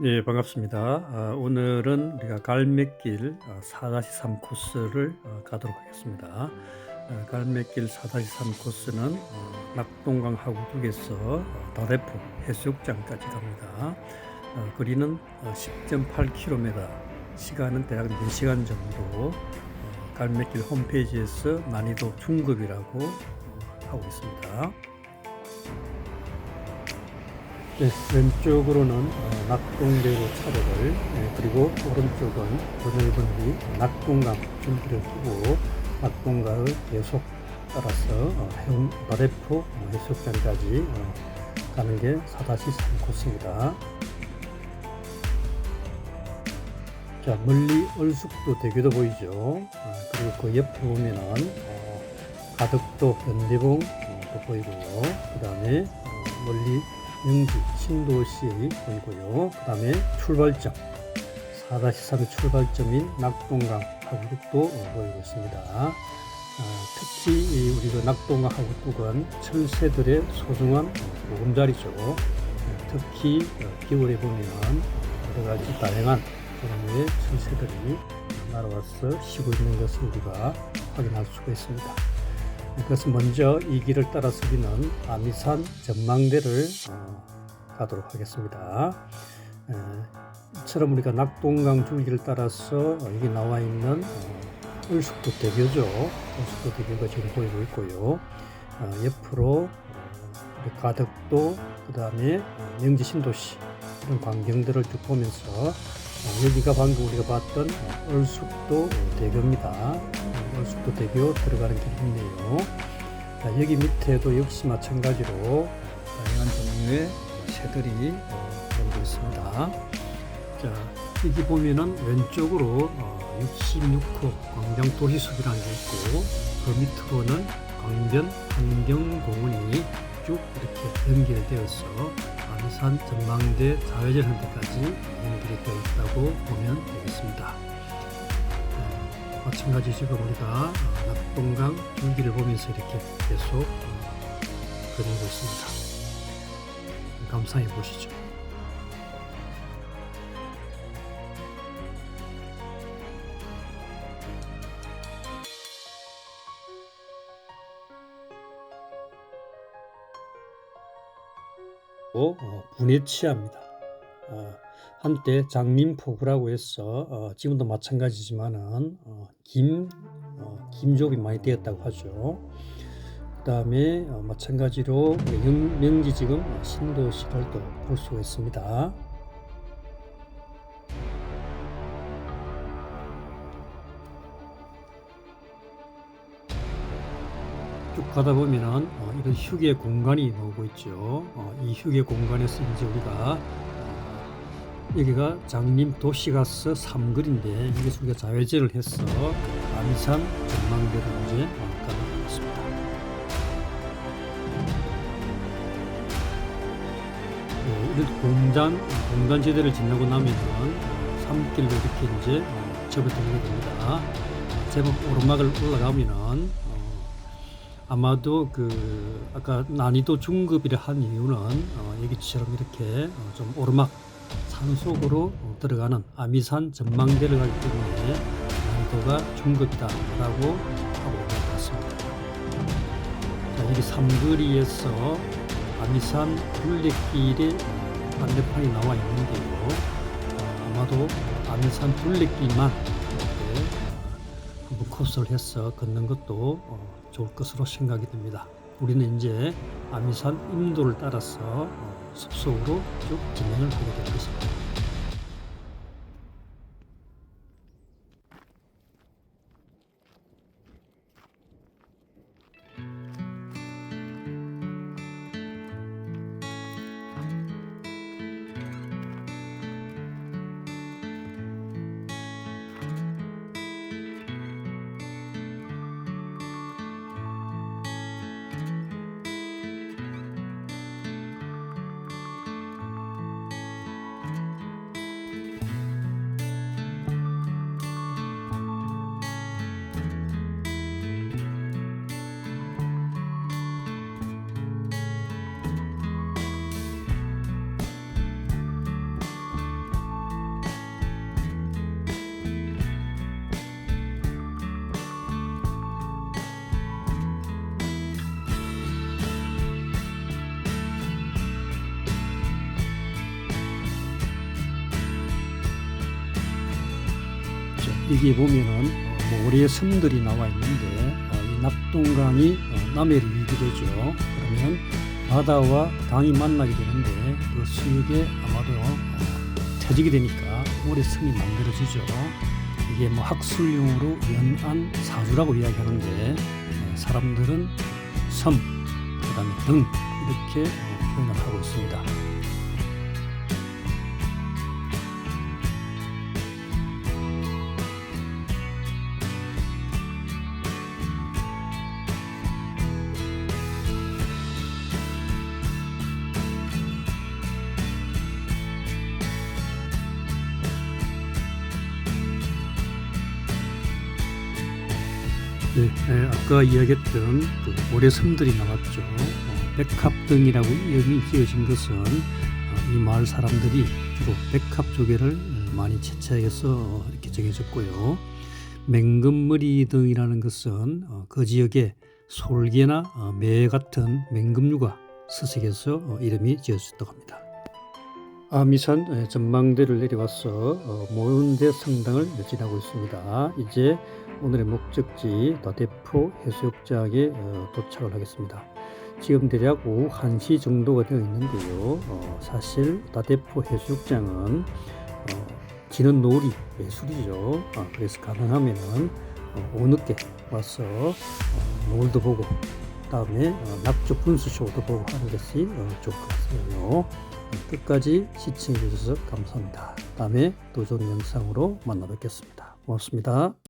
네, 반갑습니다. 아, 오늘은 우리가 갈매길 아, 4-3 코스를 어, 가도록 하겠습니다. 아, 갈매길 4-3 코스는 어, 낙동강 하구둑에서 어, 다대포 해수욕장까지 갑니다. 어, 거리는 어, 10.8km, 시간은 대략 4시간 정도 어, 갈매길 홈페이지에서 난이도 중급이라고 어, 하고 있습니다. 네, 왼쪽으로는 어, 낙동대로 차로를 네, 그리고 오른쪽은 번을번리 낙동강 줄기를 두고 낙동강을 계속 따라서 어, 해운 나대포 어, 해수욕장까지 어, 가는 게 4-3 코스입니다. 자 멀리 얼숙도 대교도 보이죠. 어, 그리고 그 옆에 보면은 어, 가덕도 연대봉 어, 도 보이고요. 그 다음에 어, 멀리 영지 신도시 보이고요. 그 다음에 출발점 4-3 출발점인 낙동강 하구둑도 보이고 있습니다. 아, 특히 이 우리 그 낙동강 하구둑은 철새들의 소중한 보금자리죠. 어, 특히 어, 겨울에 보면 여러 가지 다양한 종류의 철새들이 날아와서 쉬고 있는 것을 우리가 확인할 수가 있습니다. 그래서 먼저 이 길을 따라서 우리는 아미산 전망대를 어, 가도록 하겠습니다. 에, 이처럼 우리가 낙동강 줄기를 따라서 어, 여기 나와 있는 어, 을숙도 대교죠. 을숙도 대교가 지금 보이고 있고요. 어, 옆으로 가덕도 그 다음에 어, 명지 신도시 이런 광경들을 쭉 보면서 어, 여기가 방금 우리가 봤던 어, 을숙도 대교입니다. 월숙도 대교 들어가는 길이 있네요. 자, 여기 밑에도 역시 마찬가지로 다양한 종류의 새들이 어, 놀고 있습니다. 자, 여기 보면은 왼쪽으로 어, 66호 광장 도시숲이라는 게 있고 그 밑으로는 광변 환경공원이 쭉 이렇게 연결되어서 아미산 전망대 자회전 현대까지 연결이 되어 있다고 보면 되겠습니다. 마찬가지 지금 우리가 어, 낙동강 줄기를 보면서 이렇게 계속 어, 그리고 있습니다. 감상해 보시죠. 어, 분해치합니다. 어, 한때 장민포구라고 해서 어, 지금도 마찬가지지만은 어, 김 어, 김족이 많이 되었다고 하죠. 그 다음에 어, 마찬가지로 영, 명지 지금 신도시를 또 볼 수가 있습니다. 쭉 가다 보면은 어, 이런 휴게 공간이 나오고 있죠. 어, 이 휴게 공간에서 이제 우리가 여기가 장림 도시가스 삼거리인데 여기서 우리가 자회제를 해서 아미산 전망대를 이제 가도록 하겠습니다. 네, 이런 공단, 공단지대를 지나고 나면은 산길로 이렇게 이제 어, 접어들게 됩니다. 제법 오르막을 올라가면은 어, 아마도 그 아까 난이도 중급이라 한 이유는 어, 여기처럼 이렇게 어, 좀 오르막 산속으로 어, 들어가는 아미산 전망대를 가기 때문에 난이도가 중급이다라고 하고 같습니다. 자, 여기 삼거리에서 아미산 둘레길의 반대편이 나와 있는데요. 어, 아마도 아미산 둘레길만 이렇게 어, 한번 코스를 해서 걷는 것도 어, 좋을 것으로 생각이 됩니다. 우리는 이제 아미산 인도를 따라서 어, 숲속으로 쭉 진행을 하게 될 것입니다. 여기에 보면은 어, 모래의 섬들이 나와 있는데 어, 이 낙동강이 어, 남해를 이게 되죠. 그러면 바다와 강이 만나게 되는데 그 수역에 아마도 어, 터지게 되니까 모래 섬이 만들어지죠. 이게 뭐 학술용어로 연안 사주라고 이야기하는데 어, 사람들은 섬, 그다음에 등 이렇게 어, 표현을 하고 있습니다. 네, 에, 아까 이야기했던 그 모래섬들이 나왔죠. 어, 백합등이라고 이름이 지어진 것은 어, 이 마을 사람들이 주로 백합 조개를 많이 채취해서 이렇게 정해졌고요. 맹금머리 등이라는 것은 어, 그 지역에 솔개나 어, 매 같은 맹금류가 서식해서 어, 이름이 지어졌다고 합니다. 아미산 에, 전망대를 내려와서 어, 모은대 성당을 지나고 있습니다. 이제 오늘의 목적지 다대포 해수욕장에 어, 도착을 하겠습니다. 지금 대략 오후 1시 정도가 되어 있는데요. 어, 사실 다대포 해수욕장은 어, 지는 노을이 예술이죠. 아, 그래서 가능하면은 어, 오후 늦게 와서 어, 노을도 보고 다음에 어, 낙조 분수쇼도 보고 하는 것이 어, 좋을 것 같습니다. 끝까지 시청해 주셔서 감사합니다. 다음에 또 좋은 영상으로 만나 뵙겠습니다. 고맙습니다.